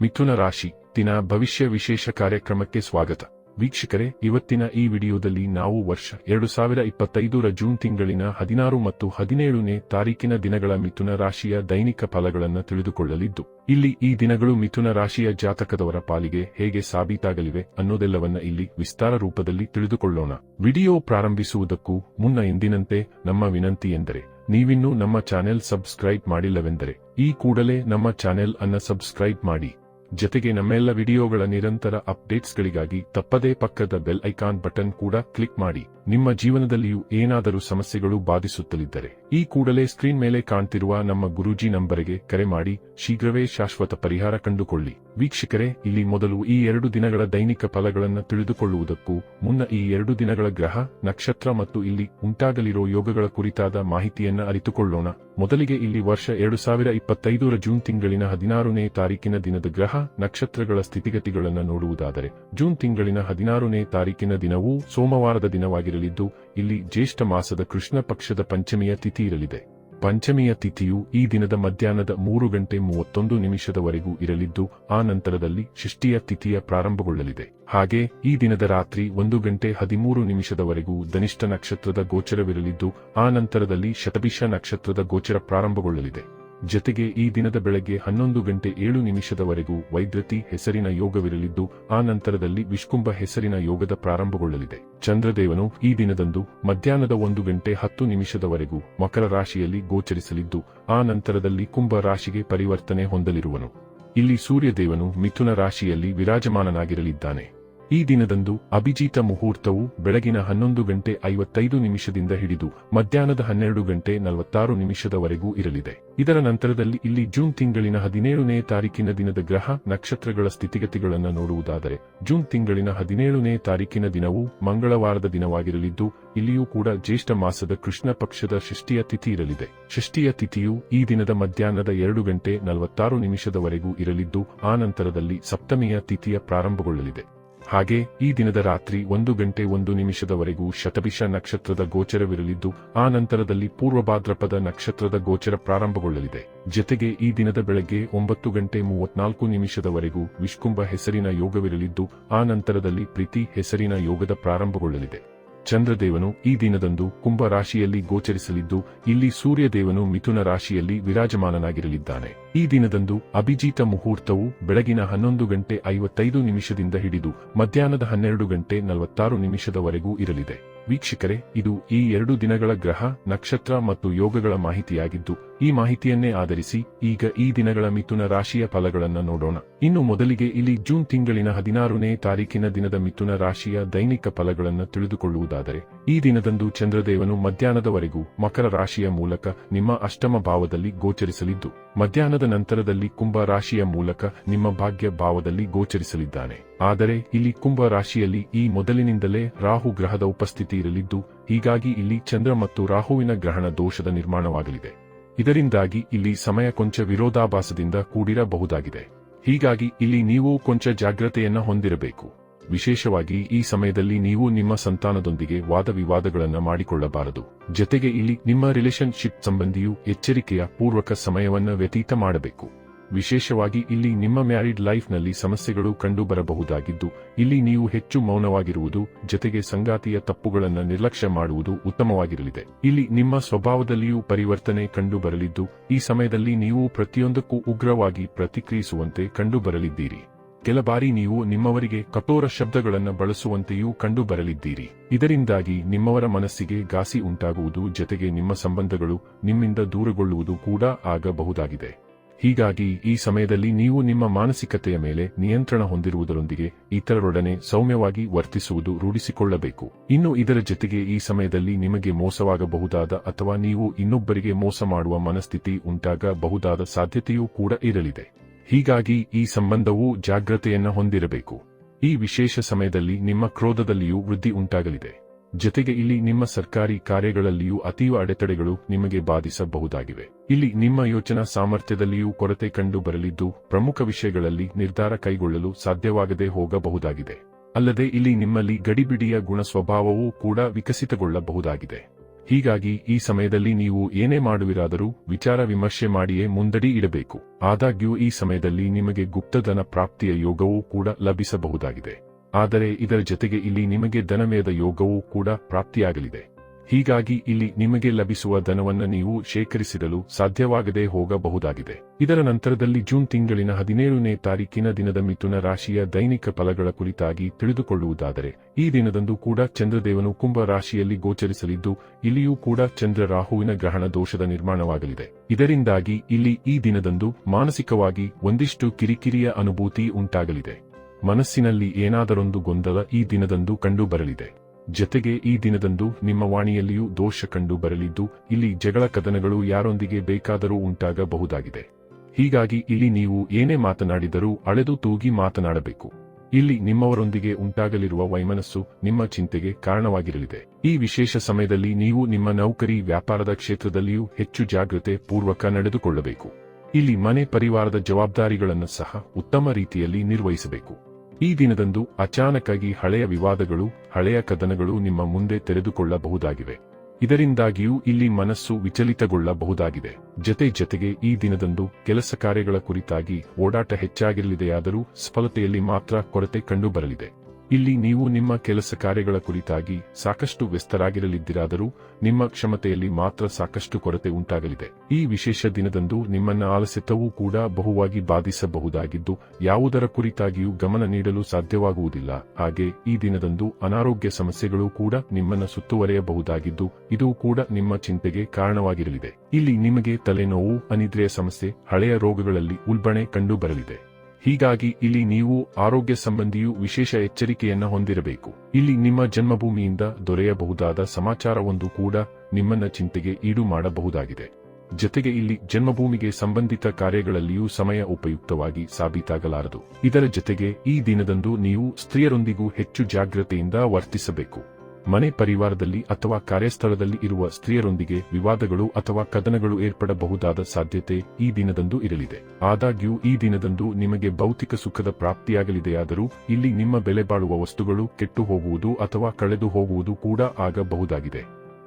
ಮಿಥುನ ರಾಶಿ, ದಿನ ಭವಿಷ್ಯ ವಿಶೇಷ ಕಾರ್ಯಕ್ರಮಕ್ಕೆ ಸ್ವಾಗತ. ವೀಕ್ಷಕರೇ, ಇವತ್ತಿನ ಈ ವಿಡಿಯೋದಲ್ಲಿ ನಾವು ವರ್ಷ ಎರಡು ಸಾವಿರ ಇಪ್ಪತ್ತೈದರ ಜೂನ್ ತಿಂಗಳಿನ ಹದಿನಾರು ಮತ್ತು ಹದಿನೇಳನೇ ತಾರೀಕಿನ ದಿನಗಳ ಮಿಥುನ ರಾಶಿಯ ದೈನಿಕ ಫಲಗಳನ್ನು ತಿಳಿದುಕೊಳ್ಳಲಿದ್ದು, ಇಲ್ಲಿ ಈ ದಿನಗಳು ಮಿಥುನ ರಾಶಿಯ ಜಾತಕದವರ ಪಾಲಿಗೆ ಹೇಗೆ ಸಾಬೀತಾಗಲಿವೆ ಅನ್ನೋದೆಲ್ಲವನ್ನ ಇಲ್ಲಿ ವಿಸ್ತಾರ ರೂಪದಲ್ಲಿ ತಿಳಿದುಕೊಳ್ಳೋಣ. ವಿಡಿಯೋ ಪ್ರಾರಂಭಿಸುವುದಕ್ಕೂ ಮುನ್ನ ಎಂದಿನಂತೆ ನಮ್ಮ ವಿನಂತಿ ಎಂದರೆ, ನೀವಿನ್ನೂ ನಮ್ಮ ಚಾನೆಲ್ ಸಬ್ಸ್ಕ್ರೈಬ್ ಮಾಡಿಲ್ಲವೆಂದರೆ, ಈ ಕೂಡಲೇ ನಮ್ಮ ಚಾನೆಲ್ ಅನ್ನ ಸಬ್ಸ್ಕ್ರೈಬ್ ಮಾಡಿ. ಜತೆಗೆ ನಮ್ಮೆಲ್ಲ ವಿಡಿಯೋಗಳ ನಿರಂತರ ಅಪ್ಡೇಟ್ಸ್ಗಳಿಗಾಗಿ ತಪ್ಪದೇ ಪಕ್ಕದ ಬೆಲ್ ಐಕಾನ್ ಬಟನ್ ಕೂಡ ಕ್ಲಿಕ್ ಮಾಡಿ. ನಿಮ್ಮ ಜೀವನದಲ್ಲಿಯೂ ಏನಾದರೂ ಸಮಸ್ಯೆಗಳು ಬಾಧಿಸುತ್ತಲಿದ್ದರೆ ಈ ಕೂಡಲೇ ಸ್ಕ್ರೀನ್ ಮೇಲೆ ಕಾಣ್ತಿರುವ ನಮ್ಮ ಗುರೂಜಿ ನಂಬರಿಗೆ ಕರೆ ಮಾಡಿ. ಶೀಘ್ರವೇ ಶಾಶ್ವತ ಪರಿಹಾರ ಕಂಡುಕೊಳ್ಳಿ. ವೀಕ್ಷಕರೇ, ಇಲ್ಲಿ ಮೊದಲು ಈ ಎರಡು ದಿನಗಳ ದೈನಿಕ ಫಲಗಳನ್ನು ತಿಳಿದುಕೊಳ್ಳುವುದಕ್ಕೂ ಮುನ್ನ ಈ ಎರಡು ದಿನಗಳ ಗ್ರಹ, ನಕ್ಷತ್ರ ಮತ್ತು ಇಲ್ಲಿ ಉಂಟಾಗಲಿರೋ ಯೋಗಗಳ ಕುರಿತಾದ ಮಾಹಿತಿಯನ್ನು ಅರಿತುಕೊಳ್ಳೋಣ. ಮೊದಲಿಗೆ ಇಲ್ಲಿ ವರ್ಷ ಎರಡು ಸಾವಿರ ಇಪ್ಪತ್ತೈದರ ಜೂನ್ ತಿಂಗಳಿನ ಹದಿನಾರನೇ ತಾರೀಕಿನ ದಿನದ ಗ್ರಹ ನಕ್ಷತ್ರಗಳ ಸ್ಥಿತಿಗತಿಗಳನ್ನು ನೋಡುವುದಾದರೆ ಜೂನ್ ತಿಂಗಳಿನ ಹದಿನಾರನೇ ತಾರೀಕಿನ ದಿನವೂ ಸೋಮವಾರದ ದಿನವಾಗಿರಲಿದ್ದು, ಇಲ್ಲಿ ಜ್ಯೇಷ್ಠ ಮಾಸದ ಕೃಷ್ಣ ಪಕ್ಷದ ಪಂಚಮಿಯ ತಿಥಿ ಇರಲಿದೆ. ಪಂಚಮಿಯ ತಿಥಿಯು ಈ ದಿನದ ಮಧ್ಯಾಹ್ನದ ಮೂರು ಗಂಟೆ ಮೂವತ್ತೊಂದು ನಿಮಿಷದವರೆಗೂ ಇರಲಿದ್ದು, ಆ ನಂತರದಲ್ಲಿ ಷಷ್ಠಿಯ ತಿಥಿಯ ಪ್ರಾರಂಭಗೊಳ್ಳಲಿದೆ. ಹಾಗೆ ಈ ದಿನದ ರಾತ್ರಿ ಒಂದು ಗಂಟೆ ಹದಿಮೂರು ನಿಮಿಷದವರೆಗೂ ಧನಿಷ್ಠ ನಕ್ಷತ್ರದ ಗೋಚರವಿರಲಿದ್ದು, ಆ ನಂತರದಲ್ಲಿ ಶತಭಿಷ ನಕ್ಷತ್ರದ ಗೋಚರ ಪ್ರಾರಂಭಗೊಳ್ಳಲಿದೆ. ಜತೆಗೆ ಈ ದಿನದ ಬೆಳಗ್ಗೆ ಹನ್ನೊಂದು ಗಂಟೆ ಏಳು ನಿಮಿಷದವರೆಗೂ ವೈದ್ಯತಿ ಹೆಸರಿನ ಯೋಗವಿರಲಿದ್ದು, ಆ ನಂತರದಲ್ಲಿ ವಿಷ್ಕುಂಭ ಹೆಸರಿನ ಯೋಗದ ಪ್ರಾರಂಭಗೊಳ್ಳಲಿದೆ. ಚಂದ್ರದೇವನು ಈ ದಿನದಂದು ಮಧ್ಯಾಹ್ನದ ಒಂದು ಗಂಟೆ ಹತ್ತು ನಿಮಿಷದವರೆಗೂ ಮಕರ ರಾಶಿಯಲ್ಲಿ ಗೋಚರಿಸಲಿದ್ದು, ಆ ನಂತರದಲ್ಲಿ ಕುಂಭ ರಾಶಿಗೆ ಪರಿವರ್ತನೆ ಹೊಂದಲಿರುವನು. ಇಲ್ಲಿ ಸೂರ್ಯದೇವನು ಮಿಥುನ ರಾಶಿಯಲ್ಲಿ ವಿರಾಜಮಾನನಾಗಿರಲಿದ್ದಾನೆ. ಈ ದಿನದಂದು ಅಭಿಜಿತ ಮುಹೂರ್ತವು ಬೆಳಗಿನ ಹನ್ನೊಂದು ಗಂಟೆ ಐವತ್ತೈದು ನಿಮಿಷದಿಂದ ಹಿಡಿದು ಮಧ್ಯಾಹ್ನದ ಹನ್ನೆರಡು ಗಂಟೆ ನಲವತ್ತಾರು ನಿಮಿಷದವರೆಗೂ ಇರಲಿದೆ. ಇದರ ನಂತರದಲ್ಲಿ ಇಲ್ಲಿ ಜೂನ್ ತಿಂಗಳಿನ ಹದಿನೇಳನೇ ತಾರೀಕಿನ ದಿನದ ಗ್ರಹ, ನಕ್ಷತ್ರಗಳ ಸ್ಥಿತಿಗತಿಗಳನ್ನು ನೋಡುವುದಾದರೆ, ಜೂನ್ ತಿಂಗಳಿನ ಹದಿನೇಳನೇ ತಾರೀಕಿನ ದಿನವು ಮಂಗಳವಾರದ ದಿನವಾಗಿರಲಿದ್ದು, ಇಲ್ಲಿಯೂ ಕೂಡ ಜ್ಯೇಷ್ಠ ಮಾಸದ ಕೃಷ್ಣ ಪಕ್ಷದ ಷಷ್ಠಿಯ ತಿಥಿ ಇರಲಿದೆ. ಷಷ್ಠಿಯ ತಿಥಿಯು ಈ ದಿನದ ಮಧ್ಯಾಹ್ನದ ಎರಡು ಗಂಟೆ ನಲವತ್ತಾರು ನಿಮಿಷದವರೆಗೂ ಇರಲಿದ್ದು, ಆ ನಂತರದಲ್ಲಿ ಸಪ್ತಮಿಯ ತಿಥಿಯ ಪ್ರಾರಂಭಗೊಳ್ಳಲಿದೆ. ಹಾಗೆ ಈ ದಿನದ ರಾತ್ರಿ ಒಂದು ಗಂಟೆ ಒಂದು ನಿಮಿಷದವರೆಗೂ ಶತಭಿಷ ನಕ್ಷತ್ರದ ಗೋಚರವಿರಲಿದ್ದು, ಆ ನಂತರದಲ್ಲಿ ಪೂರ್ವಭಾದ್ರಪದ ನಕ್ಷತ್ರದ ಗೋಚರ ಪ್ರಾರಂಭಗೊಳ್ಳಲಿದೆ. ಜತೆಗೆ ಈ ದಿನದ ಬೆಳಗ್ಗೆ ಒಂಬತ್ತು ಗಂಟೆ ಮೂವತ್ನಾಲ್ಕು ನಿಮಿಷದವರೆಗೂ ವಿಷ್ಕುಂಭ ಹೆಸರಿನ ಯೋಗವಿರಲಿದ್ದು, ಆ ನಂತರದಲ್ಲಿ ಪ್ರೀತಿ ಹೆಸರಿನ ಯೋಗದ ಪ್ರಾರಂಭಗೊಳ್ಳಲಿದೆ. ಚಂದ್ರದೇವನು ಈ ದಿನದಂದು ಕುಂಭ ರಾಶಿಯಲ್ಲಿ ಗೋಚರಿಸಲಿದ್ದು, ಇಲ್ಲಿ ಸೂರ್ಯದೇವನು ಮಿಥುನ ರಾಶಿಯಲ್ಲಿ ವಿರಾಜಮಾನನಾಗಿರಲಿದ್ದಾನೆ. ಈ ದಿನದಂದು ಅಭಿಜಿತ ಮುಹೂರ್ತವು ಬೆಳಗಿನ ಹನ್ನೊಂದು ಗಂಟೆ ಐವತ್ತೈದು ನಿಮಿಷದಿಂದ ಹಿಡಿದು, ಮಧ್ಯಾಹ್ನದ ಹನ್ನೆರಡು ಗಂಟೆ ನಲವತ್ತಾರು ನಿಮಿಷದವರೆಗೂ ಇರಲಿದೆ. ವೀಕ್ಷಕರೇ, ಇದು ಈ ಎರಡು ದಿನಗಳ ಗ್ರಹ, ನಕ್ಷತ್ರ ಮತ್ತು ಯೋಗಗಳ ಮಾಹಿತಿಯಾಗಿದ್ದು ಈ ಮಾಹಿತಿಯನ್ನೇ ಆಧರಿಸಿ ಈಗ ಈ ದಿನಗಳ ಮಿಥುನ ರಾಶಿಯ ಫಲಗಳನ್ನು ನೋಡೋಣ. ಇನ್ನು ಮೊದಲಿಗೆ ಇಲ್ಲಿ ಜೂನ್ ತಿಂಗಳಿನ ಹದಿನಾರನೇ ತಾರೀಕಿನ ದಿನದ ಮಿಥುನ ರಾಶಿಯ ದೈನಿಕ ಫಲಗಳನ್ನು ತಿಳಿದುಕೊಳ್ಳುವುದಾದರೆ, ಈ ದಿನದಂದು ಚಂದ್ರದೇವನು ಮಧ್ಯಾಹ್ನದವರೆಗೂ ಮಕರ ರಾಶಿಯ ಮೂಲಕ ನಿಮ್ಮ ಅಷ್ಟಮ ಭಾವದಲ್ಲಿ ಗೋಚರಿಸಲಿದ್ದು, ಮಧ್ಯಾಹ್ನದ ನಂತರದಲ್ಲಿ ಕುಂಭ ರಾಶಿಯ ಮೂಲಕ ನಿಮ್ಮ ಭಾಗ್ಯ ಭಾವದಲ್ಲಿ ಗೋಚರಿಸಲಿದ್ದಾನೆ. ಆದರೆ ಇಲ್ಲಿ ಕುಂಭ ರಾಶಿಯಲ್ಲಿ ಈ ಮೊದಲಿನಿಂದಲೇ ರಾಹು ಗ್ರಹದ ಉಪಸ್ಥಿತಿ ಇರಲಿದ್ದು, ಹೀಗಾಗಿ ಇಲ್ಲಿ ಚಂದ್ರ ಮತ್ತು ರಾಹುವಿನ ಗ್ರಹಣ ದೋಷದ ನಿರ್ಮಾಣವಾಗಲಿದೆ. ಇದರಿಂದಾಗಿ ಇಲ್ಲಿ ಸಮಯ ಕೊಂಚ ವಿರೋಧಾಭಾಸದಿಂದ ಕೂಡಿರಬಹುದಾಗಿದೆ. ಹೀಗಾಗಿ ಇಲ್ಲಿ ನೀವು ಕೊಂಚ ಜಾಗ್ರತೆಯನ್ನ ಹೊಂದಿರಬೇಕು. ವಿಶೇಷವಾಗಿ ಈ ಸಮಯದಲ್ಲಿ ನೀವು ನಿಮ್ಮ ಸಂತಾನದೊಂದಿಗೆ ವಾದ ವಿವಾದಗಳನ್ನು ಮಾಡಿಕೊಳ್ಳಬಾರದು. ಜತೆಗೆ ಇಲ್ಲಿ ನಿಮ್ಮ ರಿಲೇಶನ್ಶಿಪ್ ಸಂಬಂಧಿಯು ಎಚ್ಚರಿಕೆಯ ಪೂರ್ವಕ ಸಮಯವನ್ನು ವ್ಯತೀತ ಮಾಡಬೇಕು. ವಿಶೇಷವಾಗಿ ಇಲ್ಲಿ ನಿಮ್ಮ ಮ್ಯಾರಿಡ್ ಲೈಫ್ನಲ್ಲಿ ಸಮಸ್ಯೆಗಳು ಕಂಡುಬರಬಹುದಾಗಿದ್ದು, ಇಲ್ಲಿ ನೀವು ಹೆಚ್ಚು ಮೌನವಾಗಿರುವುದು, ಜತೆಗೆ ಸಂಗಾತಿಯ ತಪ್ಪುಗಳನ್ನು ನಿರ್ಲಕ್ಷ್ಯ ಮಾಡುವುದು ಉತ್ತಮವಾಗಿರಲಿದೆ. ಇಲ್ಲಿ ನಿಮ್ಮ ಸ್ವಭಾವದಲ್ಲಿಯೂ ಪರಿವರ್ತನೆ ಕಂಡುಬರಲಿದ್ದು, ಈ ಸಮಯದಲ್ಲಿ ನೀವು ಪ್ರತಿಯೊಂದಕ್ಕೂ ಉಗ್ರವಾಗಿ ಪ್ರತಿಕ್ರಿಯಿಸುವಂತೆ ಕಂಡುಬರಲಿದ್ದೀರಿ. ಕೆಲ ಬಾರಿ ನೀವು ನಿಮ್ಮವರಿಗೆ ಕಠೋರ ಶಬ್ದಗಳನ್ನು ಬಳಸುವಂತೆಯೂ ಕಂಡುಬರಲಿದ್ದೀರಿ. ಇದರಿಂದಾಗಿ ನಿಮ್ಮವರ ಮನಸ್ಸಿಗೆ ಘಾಸಿ ಉಂಟಾಗುವುದು, ಜತೆಗೆ ನಿಮ್ಮ ಸಂಬಂಧಗಳು ನಿಮ್ಮಿಂದ ದೂರಗೊಳ್ಳುವುದು ಕೂಡ ಆಗಬಹುದಾಗಿದೆ. ಹೀಗಾಗಿ ಈ ಸಮಯದಲ್ಲಿ ನೀವು ನಿಮ್ಮ ಮಾನಸಿಕತೆಯ ಮೇಲೆ ನಿಯಂತ್ರಣ ಹೊಂದಿರುವುದರೊಂದಿಗೆ ಇತರರೊಡನೆ ಸೌಮ್ಯವಾಗಿ ವರ್ತಿಸುವುದು ರೂಢಿಸಿಕೊಳ್ಳಬೇಕು. ಇನ್ನು ಇದರ ಜೊತೆಗೆ ಈ ಸಮಯದಲ್ಲಿ ನಿಮಗೆ ಮೋಸವಾಗಬಹುದಾದ ಅಥವಾ ನೀವು ಇನ್ನೊಬ್ಬರಿಗೆ ಮೋಸ ಮಾಡುವ ಮನಸ್ಥಿತಿ ಉಂಟಾಗಬಹುದಾದ ಸಾಧ್ಯತೆಯೂ ಕೂಡ ಇರಲಿದೆ. ಹೀಗಾಗಿ ಈ ಸಂಬಂಧವು ಜಾಗ್ರತೆಯನ್ನ ಹೊಂದಿರಬೇಕು. ಈ ವಿಶೇಷ ಸಮಯದಲ್ಲಿ ನಿಮ್ಮ ಕ್ರೋಧದಲ್ಲಿಯೂ ವೃದ್ಧಿ ಉಂಟಾಗಲಿದೆ. ಜೊತೆಗೆ ಇಲ್ಲಿ ನಿಮ್ಮ ಸರ್ಕಾರಿ ಕಾರ್ಯಗಳಲ್ಲಿಯೂ ಅತೀವ ಅಡೆತಡೆಗಳು ನಿಮಗೆ ಬಾಧಿಸಬಹುದಾಗಿವೆ. ಇಲ್ಲಿ ನಿಮ್ಮ ಯೋಚನಾ ಸಾಮರ್ಥ್ಯದಲ್ಲಿಯೂ ಕೊರತೆ ಕಂಡು ಬರಲಿದ್ದು, ಪ್ರಮುಖ ವಿಷಯಗಳಲ್ಲಿ ನಿರ್ಧಾರ ಕೈಗೊಳ್ಳಲು ಸಾಧ್ಯವಾಗದೆ ಹೋಗಬಹುದಾಗಿದೆ. ಅಲ್ಲದೆ ಇಲ್ಲಿ ನಿಮ್ಮಲ್ಲಿ ಗಡಿಬಿಡಿಯ ಗುಣ ಸ್ವಭಾವವೂ ಕೂಡ ವಿಕಸಿತಗೊಳ್ಳಬಹುದಾಗಿದೆ. ಹೀಗಾಗಿ ಈ ಸಮಯದಲ್ಲಿ ನೀವು ಏನೇ ಮಾಡುವಿರಾದರೂ ವಿಚಾರ ವಿಮರ್ಶೆ ಮಾಡಿಯೇ ಮುಂದಡಿ ಇಡಬೇಕು. ಆದಾಗ್ಯೂ ಈ ಸಮಯದಲ್ಲಿ ನಿಮಗೆ ಗುಪ್ತಧನ ಪ್ರಾಪ್ತಿಯ ಯೋಗವೂ ಕೂಡ ಲಭಿಸಬಹುದಾಗಿದೆ. ಆದರೆ ಇದರ ಜೊತೆಗೆ ಇಲ್ಲಿ ನಿಮಗೆ ಧನಮೇದ ಯೋಗವೂ ಕೂಡ ಪ್ರಾಪ್ತಿಯಾಗಲಿದೆ. ಹೀಗಾಗಿ ಇಲ್ಲಿ ನಿಮಗೆ ಲಭಿಸುವ ಧನವನ್ನು ನೀವು ಶೇಖರಿಸಿಡಲು ಸಾಧ್ಯವಾಗದೆ ಹೋಗಬಹುದಾಗಿದೆ. ಇದರ ನಂತರದಲ್ಲಿ ಜೂನ್ ತಿಂಗಳಿನ ಹದಿನೇಳನೇ ತಾರೀಕಿನ ದಿನದ ಮಿಥುನ ರಾಶಿಯ ದೈನಿಕ ಫಲಗಳ ಕುರಿತಾಗಿ ತಿಳಿದುಕೊಳ್ಳುವುದಾದರೆ, ಈ ದಿನದಂದು ಕೂಡ ಚಂದ್ರದೇವನು ಕುಂಭ ರಾಶಿಯಲ್ಲಿ ಗೋಚರಿಸಲಿದ್ದು, ಇಲ್ಲಿಯೂ ಕೂಡ ಚಂದ್ರ ರಾಹುವಿನ ಗ್ರಹಣ ದೋಷದ ನಿರ್ಮಾಣವಾಗಲಿದೆ. ಇದರಿಂದಾಗಿ ಇಲ್ಲಿ ಈ ದಿನದಂದು ಮಾನಸಿಕವಾಗಿ ಒಂದಿಷ್ಟು ಕಿರಿಕಿರಿಯ ಅನುಭೂತಿ ಉಂಟಾಗಲಿದೆ. ಮನಸ್ಸಿನಲ್ಲಿ ಏನಾದರೊಂದು ಗೊಂದಲ ಈ ದಿನದಂದು ಕಂಡು ಬರಲಿದೆ. ಜತೆಗೆ ಈ ದಿನದಂದು ನಿಮ್ಮ ವಾಣಿಯಲ್ಲಿಯೂ ದೋಷ ಕಂಡು ಬರಲಿದ್ದು, ಇಲ್ಲಿ ಜಗಳ ಕದನಗಳು ಯಾರೊಂದಿಗೆ ಬೇಕಾದರೂ ಉಂಟಾಗಬಹುದಾಗಿದೆ. ಹೀಗಾಗಿ ಇಲ್ಲಿ ನೀವು ಏನೇ ಮಾತನಾಡಿದರೂ ಅಳೆದು ತೂಗಿ ಮಾತನಾಡಬೇಕು. ಇಲ್ಲಿ ನಿಮ್ಮವರೊಂದಿಗೆ ಉಂಟಾಗಲಿರುವ ವೈಮನಸ್ಸು ನಿಮ್ಮ ಚಿಂತೆಗೆ ಕಾರಣವಾಗಿರಲಿದೆ. ಈ ವಿಶೇಷ ಸಮಯದಲ್ಲಿ ನೀವು ನಿಮ್ಮ ನೌಕರಿ ವ್ಯಾಪಾರದ ಕ್ಷೇತ್ರದಲ್ಲಿಯೂ ಹೆಚ್ಚು ಜಾಗೃತೆ ಪೂರ್ವಕ ನಡೆದುಕೊಳ್ಳಬೇಕು. ಇಲ್ಲಿ ಮನೆ ಪರಿವಾರದ ಜವಾಬ್ದಾರಿಗಳನ್ನು ಸಹ ಉತ್ತಮ ರೀತಿಯಲ್ಲಿ ನಿರ್ವಹಿಸಬೇಕು. ಈ ದಿನದಂದು ಅಚಾನಕ್ಕಾಗಿ ಹಳೆಯ ವಿವಾದಗಳು, ಹಳೆಯ ಕದನಗಳು ನಿಮ್ಮ ಮುಂದೆ ತೆರೆದುಕೊಳ್ಳಬಹುದಾಗಿವೆ. ಇದರಿಂದಾಗಿಯೂ ಇಲ್ಲಿ ಮನಸ್ಸು ವಿಚಲಿತಗೊಳ್ಳಬಹುದಾಗಿದೆ. ಜತೆ ಜತೆಗೆ ಈ ದಿನದಂದು ಕೆಲಸ ಕಾರ್ಯಗಳ ಕುರಿತಾಗಿ ಓಡಾಟ ಹೆಚ್ಚಾಗಿರಲಿದೆಯಾದರೂ ಸಫಲತೆಯಲ್ಲಿ ಮಾತ್ರ ಕೊರತೆ ಕಂಡುಬರಲಿದೆ. ಇಲ್ಲಿ ನೀವು ನಿಮ್ಮ ಕೆಲಸ ಕಾರ್ಯಗಳ ಕುರಿತಾಗಿ ಸಾಕಷ್ಟು ವ್ಯಸ್ತರಾಗಿರಲಿದ್ದಿರಾದರೂ ನಿಮ್ಮ ಕ್ಷಮತೆಯಲ್ಲಿ ಮಾತ್ರ ಸಾಕಷ್ಟು ಕೊರತೆ ಉಂಟಾಗಲಿದೆ. ಈ ವಿಶೇಷ ದಿನದಂದು ನಿಮ್ಮನ್ನ ಆಲಸ್ಯತವೂ ಕೂಡ ಬಹುವಾಗಿ ಬಾಧಿಸಬಹುದಾಗಿದ್ದು, ಯಾವುದರ ಕುರಿತಾಗಿಯೂ ಗಮನ ನೀಡಲು ಸಾಧ್ಯವಾಗುವುದಿಲ್ಲ. ಹಾಗೆ ಈ ದಿನದಂದು ಅನಾರೋಗ್ಯ ಸಮಸ್ಯೆಗಳು ಕೂಡ ನಿಮ್ಮನ್ನ ಸುತ್ತುವರೆಯಬಹುದಾಗಿದ್ದು, ಇದು ಕೂಡ ನಿಮ್ಮ ಚಿಂತೆಗೆ ಕಾರಣವಾಗಿರಲಿದೆ. ಇಲ್ಲಿ ನಿಮಗೆ ತಲೆನೋವು, ಅನಿದ್ರೆಯ ಸಮಸ್ಯೆ, ಹಳೆಯ ರೋಗಗಳಲ್ಲಿ ಉಲ್ಬಣೆ ಕಂಡುಬರಲಿದೆ. ಹೀಗಾಗಿ ಇಲ್ಲಿ ನೀವು ಆರೋಗ್ಯ ಸಂಬಂಧಿಯು ವಿಶೇಷ ಎಚ್ಚರಿಕೆಯನ್ನ ಹೊಂದಿರಬೇಕು. ಇಲ್ಲಿ ನಿಮ್ಮ ಜನ್ಮಭೂಮಿಯಿಂದ ದೊರೆಯಬಹುದಾದ ಸಮಾಚಾರವೊಂದು ಕೂಡ ನಿಮ್ಮನ್ನ ಚಿಂತೆಗೆ ಈಡು ಮಾಡಬಹುದಾಗಿದೆ. ಜತೆಗೆ ಇಲ್ಲಿ ಜನ್ಮಭೂಮಿಗೆ ಸಂಬಂಧಿತ ಕಾರ್ಯಗಳಲ್ಲಿಯೂ ಸಮಯ ಉಪಯುಕ್ತವಾಗಿ ಸಾಬೀತಾಗಲಾರದು. ಇದರ ಜೊತೆಗೆ ಈ ದಿನದಂದು ನೀವು ಸ್ತ್ರೀಯರೊಂದಿಗೂ ಹೆಚ್ಚು ಜಾಗ್ರತೆಯಿಂದ ವರ್ತಿಸಬೇಕು. ಮನೆ ಪರಿವಾರದಲ್ಲಿ ಅಥವಾ ಕಾರ್ಯಸ್ಥಳದಲ್ಲಿ ಇರುವ ಸ್ತ್ರೀಯರೊಂದಿಗೆ ವಿವಾದಗಳು ಅಥವಾ ಕದನಗಳು ಏರ್ಪಡಬಹುದಾದ ಸಾಧ್ಯತೆ ಈ ದಿನದಂದು ಇರಲಿದೆ. ಆದಾಗ್ಯೂ, ಈ ದಿನದಂದು ನಿಮಗೆ ಭೌತಿಕ ಸುಖದ ಪ್ರಾಪ್ತಿಯಾಗಲಿದೆಯಾದರೂ, ಇಲ್ಲಿ ನಿಮ್ಮ ಬೆಲೆ ಬಾಳುವ ವಸ್ತುಗಳು ಕೆಟ್ಟು ಹೋಗುವುದು ಅಥವಾ ಕಳೆದು ಹೋಗುವುದು ಕೂಡ ಆಗಬಹುದಾಗಿದೆ.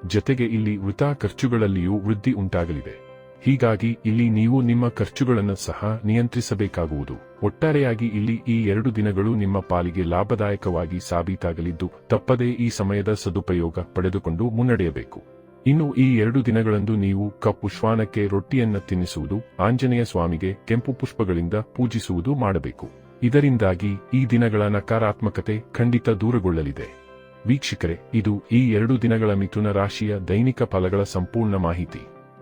ಜತೆಗೆ ಇಲ್ಲಿ ವೃಥಾ ಖರ್ಚುಗಳಲ್ಲಿಯೂ ವೃದ್ಧಿ ಉಂಟಾಗಲಿದೆ. ಹೀಗಾಗಿ ಇಲ್ಲಿ ನೀವು ನಿಮ್ಮ ಖರ್ಚುಗಳನ್ನು ಸಹ ನಿಯಂತ್ರಿಸಬೇಕಾಗುವುದು. ಒಟ್ಟಾರೆಯಾಗಿ ಇಲ್ಲಿ ಈ ಎರಡು ದಿನಗಳು ನಿಮ್ಮ ಪಾಲಿಗೆ ಲಾಭದಾಯಕವಾಗಿ ಸಾಬೀತಾಗಲಿದ್ದು, ತಪ್ಪದೇ ಈ ಸಮಯದ ಸದುಪಯೋಗ ಪಡೆದುಕೊಂಡು ಮುನ್ನಡೆಯಬೇಕು. ಇನ್ನು ಈ ಎರಡು ದಿನಗಳಂದು ನೀವು ಕಪ್ಪು ಶ್ವಾನಕ್ಕೆ ರೊಟ್ಟಿಯನ್ನ ತಿನ್ನಿಸುವುದು, ಆಂಜನೇಯ ಸ್ವಾಮಿಗೆ ಕೆಂಪು ಪುಷ್ಪಗಳಿಂದ ಪೂಜಿಸುವುದು ಮಾಡಬೇಕು. ಇದರಿಂದಾಗಿ ಈ ದಿನಗಳ ನಕಾರಾತ್ಮಕತೆ ಖಂಡಿತ ದೂರಗೊಳ್ಳಲಿದೆ. ವೀಕ್ಷಕರೇ, ಇದು ಈ ಎರಡು ದಿನಗಳ ಮಿಥುನ ರಾಶಿಯ ದೈನಿಕ ಫಲಗಳ ಸಂಪೂರ್ಣ ಮಾಹಿತಿ.